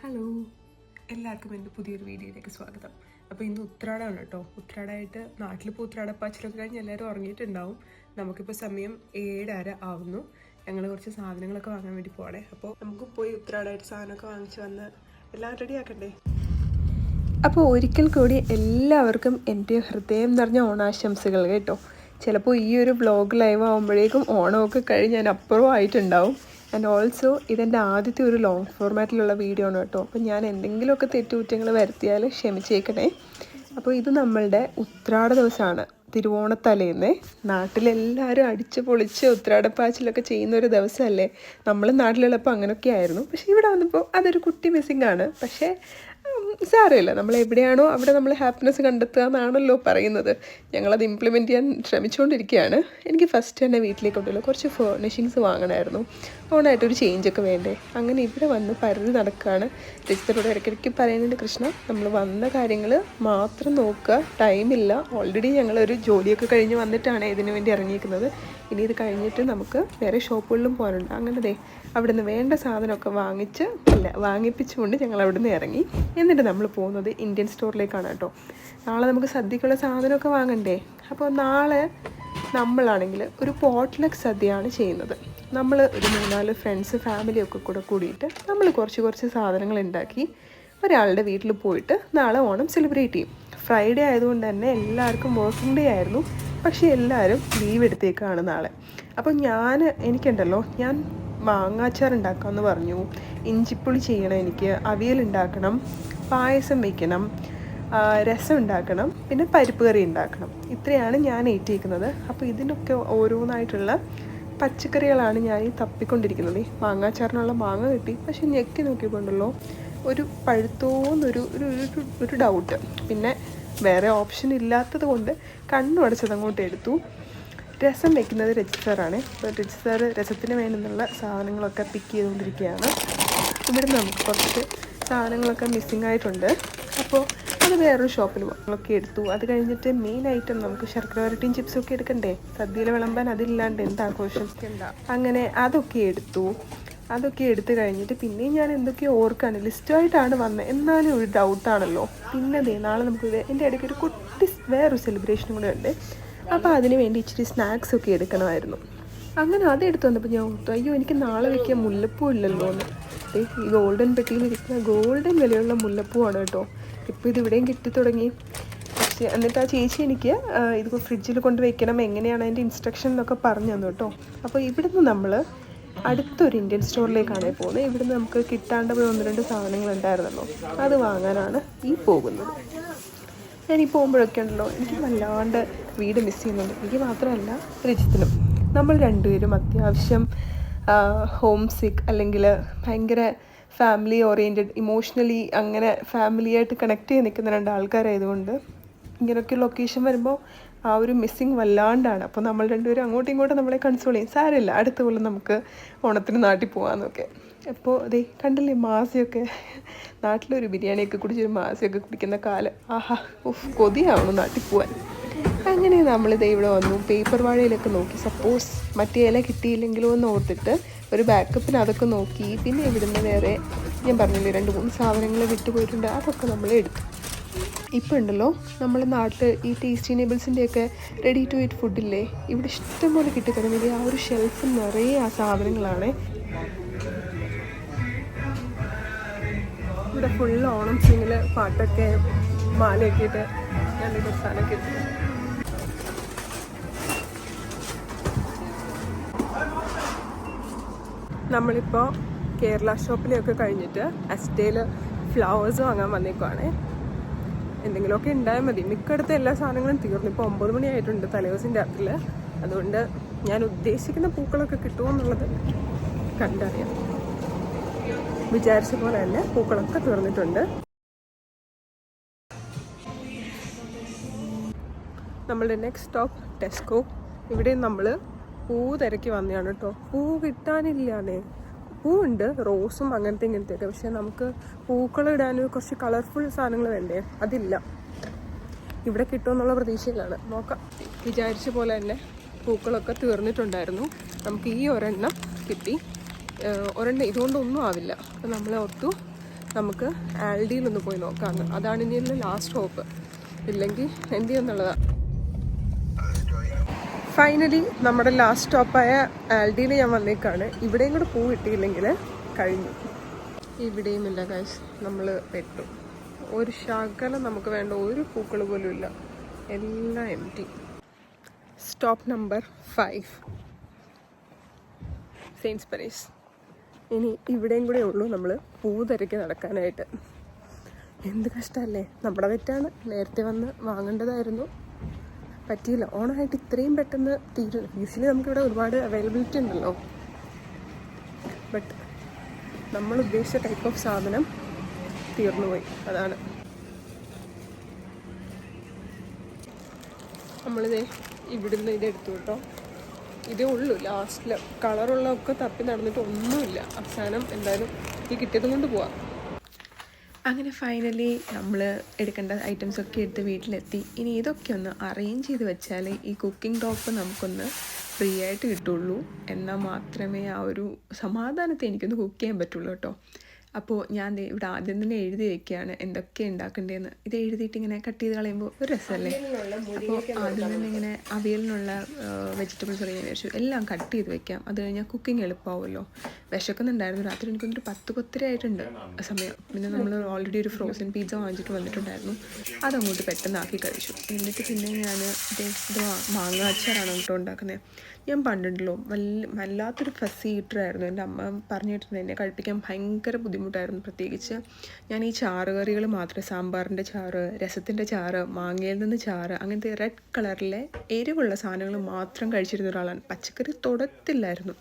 Hello എല്ലാവർക്കും എന്റെ പുതിയൊരു വീഡിയോയിലേക്ക് സ്വാഗതം. അപ്പോൾ ഇന്ന് ഉത്രാടമാണ് കേട്ടോ. ഉത്രാടമായിട്ട് നാട്ടിലിപ്പോൾ ഉത്രാടപ്പാച്ചിലൊക്കെ കഴിഞ്ഞ് എല്ലാവരും ഉറങ്ങിയിട്ടുണ്ടാവും. നമുക്കിപ്പോൾ സമയം ഏഴര ആവുന്നു. ഞങ്ങൾ കുറച്ച് സാധനങ്ങളൊക്കെ വാങ്ങാൻ വേണ്ടി പോകണേ അപ്പോൾ നമുക്ക് പോയി ഉത്രാടമായിട്ട് സാധനമൊക്കെ വാങ്ങിച്ച് വന്ന് എല്ലാം റെഡി ആക്കണ്ടേ? അപ്പോൾ ഒരിക്കൽ കൂടി എല്ലാവർക്കും എന്റെ ഹൃദയം നിറഞ്ഞ ഓണാശംസകൾ കേട്ടോ. ചിലപ്പോൾ ഈ ഒരു ബ്ലോഗ് ലൈവ് ആകുമ്പോഴേക്കും ഓണമൊക്കെ കഴിഞ്ഞ് ഞാൻ അപ്പുറം ആയിട്ടുണ്ടാവും ആൻഡ് ഓൾസോ ഇതെന്റെ ആദ്യത്തെ ഒരു ലോങ് ഫോർമാറ്റിലുള്ള വീഡിയോ ആണ് കേട്ടോ. അപ്പോൾ ഞാൻ എന്തെങ്കിലുമൊക്കെ തെറ്റുകുറ്റങ്ങൾ വരുത്തിയാൽ ക്ഷമിച്ചേക്കണേ. അപ്പോൾ ഇത് നമ്മളുടെ ഉത്രാട ദിവസമാണ്. തിരുവോണത്തലേന്ന് നാട്ടിലെല്ലാവരും അടിച്ച് പൊളിച്ച് ഉത്രാടപ്പാച്ചിലൊക്കെ ചെയ്യുന്ന ഒരു ദിവസമല്ലേ നമ്മൾ നാട്ടിലുള്ളപ്പോൾ അങ്ങനെയൊക്കെ ആയിരുന്നു. പക്ഷേ ഇവിടെ വന്നപ്പോൾ അതൊരു കുട്ടി മിസ്സിംഗ് ആണ്. പക്ഷേ സാരമില്ല നമ്മൾ എവിടെയാണോ അവിടെ നമ്മൾ ഹാപ്പിനെസ് കണ്ടെത്തുക എന്നാണല്ലോ പറയുന്നത്. ഞങ്ങളത് ഇംപ്ലിമെന്റ് ചെയ്യാൻ ശ്രമിച്ചുകൊണ്ടിരിക്കുകയാണ്. എനിക്ക് ഫസ്റ്റ് തന്നെ വീട്ടിലേക്ക് വീട്ടിലേക്കുണ്ടല്ലോ കുറച്ച് ഫേർണിഷിങ്സ് വാങ്ങണമായിരുന്നു. ഓണായിട്ടൊരു ചേഞ്ചൊക്കെ വേണ്ടേ? അങ്ങനെ ഇവിടെ വന്ന് പരതി നടക്കുകയാണ്. രജിസ്റ്ററോട് ഇടയ്ക്കിടയ്ക്ക് പറയുന്നുണ്ട് കൃഷ്ണ നമ്മൾ വന്ന കാര്യങ്ങൾ മാത്രം നോക്കുക. ടൈമില്ല ഓൾറെഡി ഞങ്ങളൊരു ജോലിയൊക്കെ കഴിഞ്ഞ് വന്നിട്ടാണ് ഇതിനു വേണ്ടി ഇറങ്ങിയിരിക്കുന്നത്. ഇനി ഇത് കഴിഞ്ഞിട്ട് നമുക്ക് വേറെ ഷോപ്പുകളിലും പോകാനുണ്ട്. അങ്ങനെ ദേ അവിടെ നിന്ന് വേണ്ട സാധനമൊക്കെ വാങ്ങിച്ച് ഇല്ല വാങ്ങിപ്പിച്ചുകൊണ്ട് ഞങ്ങൾ അവിടെ നിന്ന് ഇറങ്ങി. എന്നിട്ട് നമ്മൾ പോകുന്നത് ഇന്ത്യൻ സ്റ്റോറിലേക്കാണ് കേട്ടോ. നാളെ നമുക്ക് സദ്യക്കുള്ള സാധനമൊക്കെ വാങ്ങണ്ടേ? അപ്പോൾ നാളെ നമ്മളാണെങ്കിൽ ഒരു പോട്ട്ലക് സദ്യയാണ് ചെയ്യുന്നത്. നമ്മൾ ഒരു മൂന്നാൽ ഫ്രണ്ട്സ് ഫാമിലിയൊക്കെ കൂടെ കൂടിയിട്ട് നമ്മൾ കുറച്ച് കുറച്ച് സാധനങ്ങൾ ഉണ്ടാക്കി ഒരാളുടെ വീട്ടിൽ പോയിട്ട് നാളെ ഓണം സെലിബ്രേറ്റ് ചെയ്യും. ഫ്രൈഡേ ആയതുകൊണ്ട് തന്നെ എല്ലാവർക്കും വർക്കിംഗ് ഡേ ആയിരുന്നു. പക്ഷേ എല്ലാവരും ലീവ് എടുത്തേക്കാണ് നാളെ. അപ്പോൾ ഞാൻ എനിക്കുണ്ടല്ലോ ഞാൻ മാങ്ങാച്ചാർ ഉണ്ടാക്കാമെന്ന് പറഞ്ഞു. ഇഞ്ചിപ്പുളി ചെയ്യണം എനിക്ക് അവിയൽ ഉണ്ടാക്കണം പായസം വയ്ക്കണം രസം ഉണ്ടാക്കണം പിന്നെ പരിപ്പ് കറി ഉണ്ടാക്കണം. ഇത്രയാണ് ഞാൻ ഏറ്റിരിക്കുന്നത് അപ്പോൾ ഇതിനൊക്കെ ഓരോന്നായിട്ടുള്ള പച്ചക്കറികളാണ് ഞാൻ ഈ തപ്പിക്കൊണ്ടിരിക്കുന്നത്. മാങ്ങാച്ചാറിനുള്ള മാങ്ങ കിട്ടി. പക്ഷെ ഞെക്കി നോക്കിക്കൊണ്ടല്ലോ ഒരു പഴുത്തോന്നൊരു ഒരു ഒരു ഒരു ഡൗട്ട് പിന്നെ വേറെ ഓപ്ഷൻ ഇല്ലാത്തത് കൊണ്ട് കണ്ണു അടച്ചത് അങ്ങോട്ട് എടുത്തു. രസം വെക്കുന്നത് രജിസ്റ്ററാണ് അപ്പോൾ രജിസ്റ്റർ രസത്തിന് വേണ്ടുന്നുള്ള സാധനങ്ങളൊക്കെ പിക്ക് ചെയ്തുകൊണ്ടിരിക്കുകയാണ്. ഇവിടെ നമുക്ക് കുറച്ച് സാധനങ്ങളൊക്കെ മിസ്സിങ് ആയിട്ടുണ്ട്. അപ്പോൾ അത് വേറൊരു ഷോപ്പിൽ ഒക്കെ എടുത്തു. അത് കഴിഞ്ഞിട്ട് മെയിൻ ഐറ്റം നമുക്ക് ശർക്കര വരട്ടിയും ചിപ്സും ഒക്കെ എടുക്കണ്ടേ? സദ്യയിൽ വിളമ്പാൻ അതില്ലാണ്ട് എന്ത് ആഘോഷം? അങ്ങനെ അതൊക്കെ എടുത്തു. അതൊക്കെ എടുത്തു കഴിഞ്ഞിട്ട് പിന്നെയും ഞാൻ എന്തൊക്കെയോ ഓർക്കാണ്. ലിസ്റ്റുമായിട്ടാണ് വന്നത് എന്നാലും ഒരു ഡൗട്ടാണല്ലോ പിന്നെ ദേ നാളെ നമുക്ക് എന്റെ ഇടയ്ക്ക് ഒരു കുട്ടി വേറൊരു സെലിബ്രേഷനും കൂടെ ഉണ്ട്. അപ്പോൾ അതിന് വേണ്ടി ഇച്ചിരി സ്നാക്സ് ഒക്കെ എടുക്കണമായിരുന്നു. അങ്ങനെ അത് എടുത്തു വന്നപ്പോൾ ഞാൻ ഓർത്തു അയ്യോ എനിക്ക് നാളെ വയ്ക്കാൻ മുല്ലപ്പൂ ഇല്ലല്ലോ എന്ന് ഈ ഗോൾഡൻ പെട്ടിയിൽ ഇരിക്കുന്ന ഗോൾഡൻ വിലയുള്ള മുല്ലപ്പൂവാണ് കേട്ടോ. ഇപ്പോൾ ഇതിവിടെയും കിട്ടി തുടങ്ങി പക്ഷേ എന്നിട്ട് ആ ചേച്ചി എനിക്ക് ഇത് ഫ്രിഡ്ജിൽ കൊണ്ട് വെക്കണം എങ്ങനെയാണ് അതിന്റെ ഇൻസ്ട്രക്ഷൻ എന്നൊക്കെ പറഞ്ഞു തന്നു കേട്ടോ. അപ്പോൾ ഇവിടുന്ന് നമ്മൾ അടുത്തൊരു ഇന്ത്യൻ സ്റ്റോറിലേക്കാണ് പോകുന്നത്. ഇവിടുന്ന് നമുക്ക് കിട്ടാണ്ട് പോയി ഒന്ന് രണ്ട് സാധനങ്ങൾ ഉണ്ടായിരുന്നല്ലോ. അത് വാങ്ങാനാണ് ഈ പോകുന്നത്. ഞാൻ ഈ പോകുമ്പോഴൊക്കെ ഉണ്ടല്ലോ എനിക്ക് വല്ലാണ്ട് വീട് മിസ് ചെയ്യുന്നുണ്ട്. എനിക്ക് മാത്രമല്ല രജിത്തിനും നമ്മൾ രണ്ടുപേരും അത്യാവശ്യം ഹോം സിക്ക് അല്ലെങ്കിൽ ഭയങ്കര ഫാമിലി ഓറിയന്റഡ് ഇമോഷണലി അങ്ങനെ ഫാമിലിയായിട്ട് കണക്ട് ചെയ്ത് നിൽക്കുന്ന രണ്ട് ആൾക്കാരായതുകൊണ്ട് ഇങ്ങനെയൊക്കെ ലൊക്കേഷൻ വരുമ്പോൾ ആ ഒരു മിസ്സിങ് വല്ലാണ്ടാണ്. അപ്പോൾ നമ്മൾ രണ്ടുപേരും അങ്ങോട്ടും ഇങ്ങോട്ടും നമ്മളെ കൺസോൾ ചെയ്യും. സാരമില്ല അടുത്ത കൊല്ലം നമുക്ക് ഓണത്തിന് നാട്ടിൽ പോകാമെന്നൊക്കെ അപ്പോൾ ദേ കണ്ടില്ലേ മാസിയൊക്കെ? നാട്ടിലൊരു ബിരിയാണിയൊക്കെ കുടിച്ചൊരു മാസിയൊക്കെ കുടിക്കുന്ന കാലം. ആഹാ ഉഫ് കൊതിയാവണം നാട്ടിൽ പോവാൻ. അങ്ങനെ നമ്മളിത് ഇവിടെ വന്നു. പേപ്പർ വാഴയിലൊക്കെ നോക്കി. സപ്പോസ് മറ്റേ ഇല കിട്ടിയില്ലെങ്കിലോ എന്ന് ഓർത്തിട്ട് ഒരു ബാക്കപ്പിന് അതൊക്കെ നോക്കി. പിന്നെ ഇവിടുന്ന് വേറെ ഞാൻ പറഞ്ഞില്ലേ രണ്ട് മൂന്ന് സാധനങ്ങൾ വിട്ടുപോയിട്ടുണ്ട് അതൊക്കെ നമ്മൾ എടുത്തു. ഇപ്പോൾ ഉണ്ടല്ലോ നമ്മുടെ നാട്ടിൽ ഈ ടേസ്റ്റി നേബിൾസിന്റെയൊക്കെ റെഡി ടു ഈറ്റ് ഫുഡില്ലേ ഇവിടെ ഇഷ്ടംപോലെ കിട്ടിത്തുടങ്ങിയത് ആ ഒരു ഷെൽഫ് നിറയെ ആ സാധനങ്ങളാണ്. ഇവിടെ ഫുൾ ഓണം സിങ്ങിൽ പാട്ടൊക്കെ മാലയൊക്കെ ഇട്ട് ഞാൻ ഒരു സാധനമൊക്കെ നമ്മളിപ്പോൾ കേരള ഷോപ്പിലെയൊക്കെ കഴിഞ്ഞിട്ട് അസ്റ്റേൽ ഫ്ലവേഴ്സ് വാങ്ങാൻ വന്നേക്കുവാണ്. എന്തെങ്കിലുമൊക്കെ ഉണ്ടായാൽ മതി. മിക്കടുത്ത എല്ലാ സാധനങ്ങളും തീർന്നു. ഇപ്പോൾ ഒമ്പത് മണിയായിട്ടുണ്ട് തലേദിവസം രാത്രിയിൽ അതുകൊണ്ട് ഞാൻ ഉദ്ദേശിക്കുന്ന പൂക്കളൊക്കെ കിട്ടുമോ എന്നുള്ളത് കണ്ടറിയാം. വിചാരിച്ച പോലെ തന്നെ പൂക്കളൊക്കെ തീർന്നിട്ടുണ്ട്. നമ്മളുടെ നെക്സ്റ്റ് സ്റ്റോപ്പ് ടെസ്കോ ഇവിടെ നമ്മൾ പൂ തിരക്കി വന്നതാണ് കേട്ടോ. പൂ കിട്ടാനില്ലാന്നേ. പൂവുണ്ട് റോസും അങ്ങനത്തെ ഇങ്ങനത്തെ ഒക്കെ പക്ഷെ നമുക്ക് പൂക്കൾ ഇടാൻ കുറച്ച് കളർഫുൾ സാധനങ്ങൾ വേണ്ടേ? അതില്ല. ഇവിടെ കിട്ടുമെന്നുള്ള പ്രതീക്ഷയിലാണ്. നോക്കാം. വിചാരിച്ച പോലെ തന്നെ പൂക്കളൊക്കെ തീർന്നിട്ടുണ്ടായിരുന്നു. നമുക്ക് ഈ ഒരെണ്ണം കിട്ടി. ഒരെണ്ണം ഇതുകൊണ്ടൊന്നും ആവില്ല. അപ്പം നമ്മളെ ഓർത്തു നമുക്ക് ആൽഡിയിലൊന്ന് പോയി നോക്കാം അതാണ് ഇനിയുള്ള ലാസ്റ്റ് ഹോപ്പ് ഇല്ലെങ്കിൽ എന്ത് ചെയ്യുന്നുള്ളതാണ് ഫൈനലി നമ്മുടെ ലാസ്റ്റ് സ്റ്റോപ്പായ ആൽഡിയിൽ ഞാൻ വന്നേക്കാണ്. ഇവിടെയും കൂടെ പൂ കിട്ടിയില്ലെങ്കിൽ കഴിഞ്ഞു. ഇവിടെയും ഇല്ല കാശ് നമ്മൾ പെട്ടു. ഒരു ശകലം നമുക്ക് വേണ്ട ഒരു പൂക്കൾ പോലും ഇല്ല. എല്ലാം M T stop number five saints Parees ഇനി ഇവിടെയും കൂടെ ഉള്ളൂ നമ്മൾ പൂ തിരക്കി നടക്കാനായിട്ട്. എന്ത് കഷ്ടമല്ലേ നമ്മുടെ തെറ്റാണ്. നേരത്തെ വന്ന് വാങ്ങേണ്ടതായിരുന്നു. പറ്റിയില്ല. ഓണമായിട്ട് ഇത്രയും പെട്ടെന്ന് തീരില്ല യൂഷ്വലി നമുക്കിവിടെ ഒരുപാട് അവൈലബിലിറ്റി ഉണ്ടല്ലോ. ബട്ട് നമ്മൾ ഉദ്ദേശിച്ച ടൈപ്പ് ഓഫ് സാധനം തീർന്നുപോയി അതാണ്. നമ്മളിത് ഇവിടുന്ന് ഇത് എടുത്തു കേട്ടോ. ഇതേ ഉള്ളൂ. ലാസ്റ്റിൽ കളറുള്ളതൊക്കെ തപ്പി നടന്നിട്ട് ഒന്നുമില്ല. അവസാനം എന്തായാലും ഈ കിട്ടിയതും കൊണ്ട് പോവാം. അങ്ങനെ ഫൈനലി നമ്മൾ എടുക്കേണ്ട ഐറ്റംസ് ഒക്കെ എടുത്ത് വീട്ടിലെത്തി. ഇനി ഇതൊക്കെ ഒന്ന് അറേഞ്ച് ചെയ്ത് വെച്ചാൽ ഈ കുക്കിംഗ് ടോപ്പ് നമുക്കൊന്ന് ഫ്രീ ആയിട്ട് കിട്ടുള്ളൂ. എന്നാൽ മാത്രമേ ആ ഒരു സമാധാനത്തെ എനിക്കൊന്ന് കുക്ക് ചെയ്യാൻ പറ്റുള്ളൂ കേട്ടോ. അപ്പോൾ ഞാൻ ഇവിടെ ആദ്യം തന്നെ എഴുതി വയ്ക്കുകയാണ് എന്തൊക്കെ ഉണ്ടാക്കേണ്ടതെന്ന് ഇത് എഴുതിയിട്ട് ഇങ്ങനെ കട്ട് ചെയ്ത് കളയുമ്പോൾ ഒരു രസമല്ലേ? അപ്പോൾ ആദ്യം തന്നെ ഇങ്ങനെ അവിയലിനുള്ള വെജിറ്റബിൾസ് ഒക്കെ ഞാൻ വിചാരിച്ചു എല്ലാം കട്ട് ചെയ്ത് വെക്കാം. അത് കഴിഞ്ഞാൽ കുക്കിംഗ് എളുപ്പമാവുമല്ലോ വിശക്കുന്നുണ്ടായിരുന്നു. രാത്രി എനിക്കൊന്നൊരു പത്ത് പത്തര ആയിട്ടുണ്ട്. സമയം. പിന്നെ നമ്മൾ ഓൾറെഡി ഒരു ഫ്രോസൺ പിസ്സ വാങ്ങിച്ചിട്ട് വന്നിട്ടുണ്ടായിരുന്നു. അതങ്ങോട്ട് പെട്ടെന്നാക്കി കഴിച്ചു. എന്നിട്ട് പിന്നെ ഞാൻ ഇത് മാങ്ങ അച്ചാറാണ് കേട്ടോ ഉണ്ടാക്കുന്നത് ഞാൻ പണ്ടുണ്ടല്ലോ വല്ല വല്ലാത്തൊരു ഫസ്സി ഈറ്ററായിരുന്നു എന്റെ അമ്മ പറഞ്ഞിട്ടുണ്ട് എന്നെ കഴിപ്പിക്കാൻ ഭയങ്കര ബുദ്ധിമുട്ടായിരുന്നു പ്രത്യേകിച്ച്. ഞാൻ ഈ ചാറ് കറികൾ മാത്രമേ സാമ്പാറിന്റെ ചാറ് രസത്തിന്റെ ചാറ് മാങ്ങയിൽ നിന്ന് ചാറ് അങ്ങനത്തെ റെഡ് കളറിലെ എരിവുള്ള സാധനങ്ങൾ മാത്രം കഴിച്ചിരുന്ന ഒരാളാണ്. പച്ചക്കറി തൊടത്തില്ലായിരുന്നു.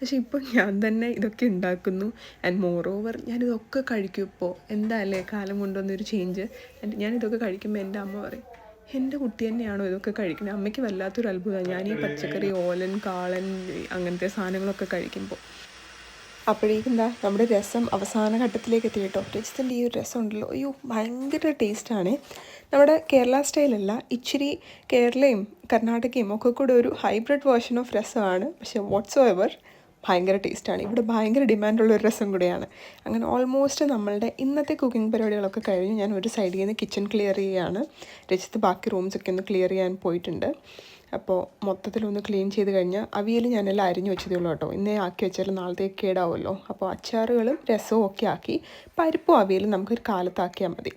പക്ഷെ ഇപ്പോൾ ഞാൻ തന്നെ ഇതൊക്കെ ഉണ്ടാക്കുന്നു. ആൻഡ് മോർ ഓവർ ഞാനിതൊക്കെ കഴിക്കും ഇപ്പോൾ. എന്തായാലേ കാലം കൊണ്ടുവന്നൊരു ചേഞ്ച് ആൻഡ് ഞാനിതൊക്കെ കഴിക്കുമ്പോൾ എന്റെ അമ്മ പറയും എന്റെ കുട്ടി തന്നെയാണോ ഇതൊക്കെ കഴിക്കുന്നത്? അമ്മയ്ക്ക് വല്ലാത്തൊരു അത്ഭുതമാണ്. ഞാൻ ഈ പച്ചക്കറി ഓലൻ കാളൻ അങ്ങനത്തെ സാധനങ്ങളൊക്കെ കഴിക്കുമ്പോൾ. അപ്പോഴേക്കും എന്താ നമ്മുടെ രസം അവസാന ഘട്ടത്തിലേക്ക് എത്തി കേട്ടോ. രസത്തിന്റെ ഈ ഒരു രസം ഉണ്ടല്ലോ. അയ്യോ ഭയങ്കര ടേസ്റ്റാണ്. നമ്മുടെ കേരള സ്റ്റൈലല്ല ഇച്ചിരി കേരളയും കർണാടകയും ഒക്കെ കൂടെ ഒരു ഹൈബ്രിഡ് വേർഷൻ ഓഫ് രസമാണ്. പക്ഷേ വാട്ട്സ് എവർ ഭയങ്കര ടേസ്റ്റാണ്. ഇവിടെ ഭയങ്കര ഡിമാൻഡുള്ള ഒരു രസം കൂടെയാണ്. അങ്ങനെ ഓൾമോസ്റ്റ് നമ്മളുടെ ഇന്നത്തെ കുക്കിംഗ് പരിപാടികളൊക്കെ കഴിഞ്ഞ് ഞാൻ ഒരു സൈഡിൽ നിന്ന് കിച്ചൺ ക്ലിയർ ചെയ്യുകയാണ് രജിത്ത് ബാക്കി റൂംസൊക്കെ ഒന്ന് ക്ലിയർ ചെയ്യാൻ പോയിട്ടുണ്ട്. അപ്പോൾ മൊത്തത്തിലൊന്ന് ക്ലീൻ ചെയ്ത് കഴിഞ്ഞാൽ അവിയൽ ഞാനെല്ലാം അരിഞ്ഞു വെച്ചതേ ഉള്ളൂ കേട്ടോ. ഇന്നേ ആക്കി വെച്ചാൽ നാളത്തേക്ക് കേടാവുമല്ലോ. അപ്പോൾ അച്ചാറുകളും രസവും ഒക്കെ ആക്കി പരിപ്പും അവിയലും നമുക്കൊരു കാലത്താക്കിയാൽ മതി.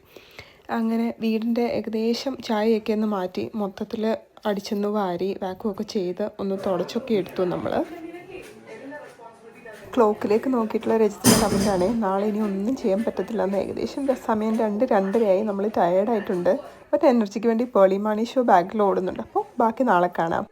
അങ്ങനെ വീടിന്റെ ഏകദേശം ചായയൊക്കെ ഒന്ന് മാറ്റി മൊത്തത്തിൽ അടിച്ചൊന്ന് വാരി വാക്കുമൊക്കെ ചെയ്ത് ഒന്ന് തുടച്ചൊക്കെ എടുത്തു നമ്മൾ ക്ലോക്കിലേക്ക് നോക്കിയിട്ടുള്ള രജിസ്റ്റർ കമന്റാണ് നാളെ ഇനി ഒന്നും ചെയ്യാൻ പറ്റത്തില്ല എന്ന് ഏകദേശം സമയം രണ്ട് രണ്ടരയായി നമ്മൾ ടയേർഡായിട്ടുണ്ട് ഒരു എനർജിക്ക് വേണ്ടി പേളി മണി ഷോ ബാഗിൽ ഓടുന്നുണ്ട്. അപ്പോൾ ബാക്കി നാളെ കാണാം.